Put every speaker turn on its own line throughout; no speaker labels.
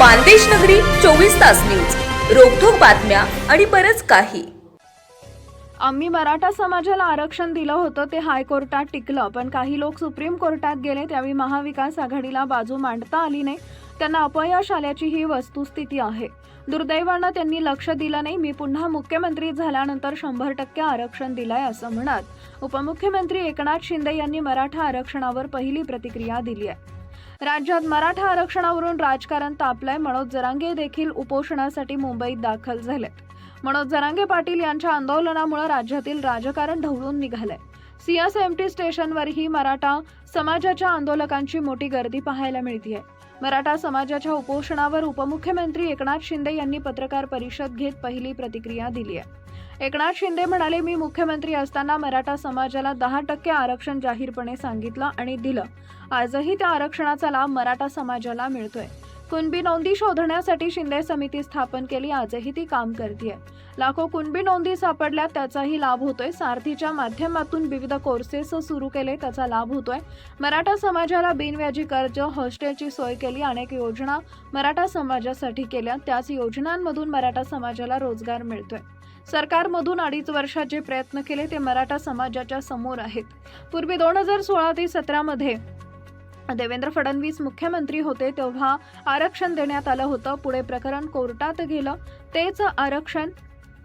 मानदेश नगरी चोवीस तास न्यूज. रोखोक बातम्या आणि बरच काही.
आम्ही मराठा समाजाला आरक्षण दिलं होतं ते हायकोर्टात टिकलं. पण काही लोक सुप्रीम कोर्टात गेले त्यावेळी महाविकास आघाडीला बाजू मांडता आली नाही. त्यांना अपयश आल्याची ही वस्तुस्थिती आहे. दुर्दैवानं त्यांनी लक्ष दिलं नाही. मी पुन्हा मुख्यमंत्री झाल्यानंतर शंभर टक्के आरक्षण दिलंय असं म्हणत उपमुख्यमंत्री एकनाथ शिंदे यांनी मराठा आरक्षणावर पहिली प्रतिक्रिया दिली आहे. राज्यात मराठा आरक्षणावरून राजकारण तापलंय. मनोज जरांगे देखील उपोषणासाठी मुंबईत दाखल झालेत. मनोज जरांगे पाटील यांच्या आंदोलनामुळे राज्यातील राजकारण ढवळून निघालंय. सीएसएमटी स्टेशनवरही मराठा समाजाच्या आंदोलकांची मोठी गर्दी पाहायला मिळतीये. मराठा समाजाच्या उपोषणावर उपमुख्यमंत्री एकनाथ शिंदे यांनी पत्रकार परिषद घेत पहिली प्रतिक्रिया दिली आहे एकनाथ शिंदे म्हणाले मी मुख्यमंत्री असताना मराठा समाजाला दहा टक्के आरक्षण जाहीरपणे सांगितलं आणि दिलं. आजही त्या आरक्षणाचा लाभ मराठा समाजाला मिळतोय. कुणबी नोंदी शोधण्यासाठी शिंदे समिती स्थापन केली आजही ती काम करते लाखो कुणबी नोंदी सापडल्या त्याचाही लाभ होतोय. सारथीच्या माध्यमातून विविध कोर्सेस सुरू केले त्याचा लाभ होतोय. मराठा समाजाला बिनव्याजी कर्ज हॉस्टेलची सोय केली अनेक योजना मराठा समाजासाठी केल्या. त्याच योजनांमधून मराठा समाजाला रोजगार मिळतोय. सरकारमधून अडीच वर्षात जे प्रयत्न केले ते मराठा समाजाच्या समोर आहेत. पूर्वी दोन हजार सोळा ते सतरामध्ये देवेंद्र फडणवीस मुख्यमंत्री होते तेव्हा आरक्षण देण्यात आलं होतं. पुढे प्रकरण कोर्टात गेलं. तेच आरक्षण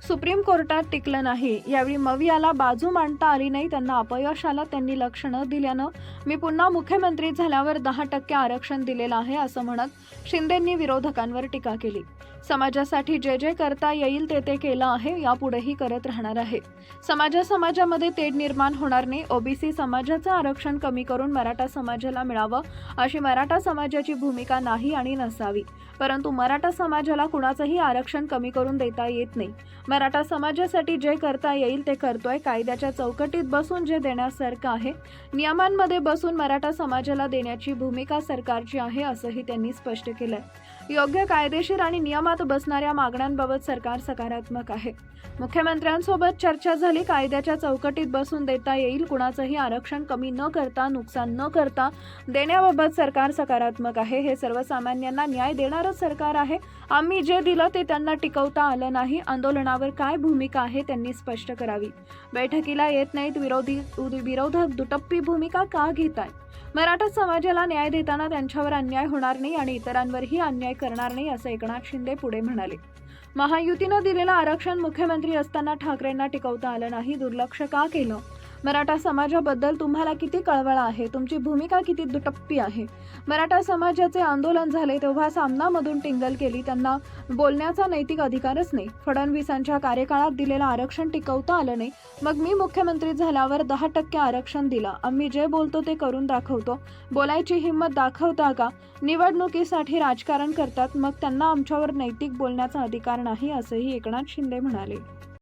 सुप्रीम कोर्टात टिकलं नाही. यावेळी मवियाला बाजू मांडता आली नाही त्यांना अपयश आलं त्यांनी लक्ष न दिल्यानं. मी पुन्हा मुख्यमंत्री झाल्यावर दहा टक्के आरक्षण दिलेलं आहे असं म्हणत शिंदेंनी विरोधकांवर टीका केली. समाजासाठी जे जे करता येईल ते ते केलं आहे यापुढेही करत राहणार आहे. समाजा समाजामध्ये तेढ निर्माण होणार नाही. ओबीसी समाजाचं आरक्षण कमी करून मराठा समाजाला मिळावं अशी मराठा समाजाची भूमिका नाही आणि नसावी. परंतु मराठा समाजाला कुणाचंही आरक्षण कमी करून देता येत नाही. मराठा समाजासाठी जे करता येईल ते करतोय. कायद्याच्या चौकटीत बसून जे देण्यासारखं आहे नियमांमध्ये बसून मराठा समाजाला देण्याची भूमिका सरकारची आहे असंही त्यांनी स्पष्ट केलंय. योग्य कायदेशीर आणि नियमात बसणाऱ्या मागण्यांबाबत सरकार सकारात्मक आहे. मुख्यमंत्र्यांसोबत चर्चा झाली. कायद्याच्या चौकटीत बसून देता येईल. कुणाचंही आरक्षण कमी न करता नुकसान न करता देण्याबाबत सरकार सकारात्मक आहे. हे सर्वसामान्यांना न्याय देणारं सरकार आहे. आम्ही जे दिलं ते त्यांना टिकवता आलं नाही. आंदोलनावर काय भूमिका आहे त्यांनी स्पष्ट करावी. बैठकीला येत नाहीत. विरोधी विरोधक दुटप्पी भूमिका का घेत आहेत मराठा समाजाला न्याय देताना त्यांच्यावर अन्याय होणार नाही आणि इतरांवरही अन्याय करणार नाही असं एकनाथ शिंदे पुढे म्हणाले. महायुतीनं दिलेलं आरक्षण मुख्यमंत्री असताना ठाकरेंना टिकवता आलं नाही दुर्लक्ष का केलं? मराठा समाजाबद्दल तुम्हाला किती कळवळ आहे? तुमची भूमिका किती दुटप्पी आहे? मराठा समाजाचे आंदोलन झाले तेव्हा सामनामधून टिंगल केली. त्यांना बोलण्याचा नैतिक अधिकारच नाही. फडणवीसांच्या कार्यकाळात दिलेलं आरक्षण टिकवता आलं नाही. मग मी मुख्यमंत्री झाल्यावर दहा टक्के आरक्षण दिलं. आम्ही जे बोलतो ते करून दाखवतो. बोलायची हिंमत दाखवता का? निवडणुकीसाठी राजकारण करतात. मग त्यांना आमच्यावर नैतिक बोलण्याचा अधिकार नाही असंही एकनाथ शिंदे म्हणाले.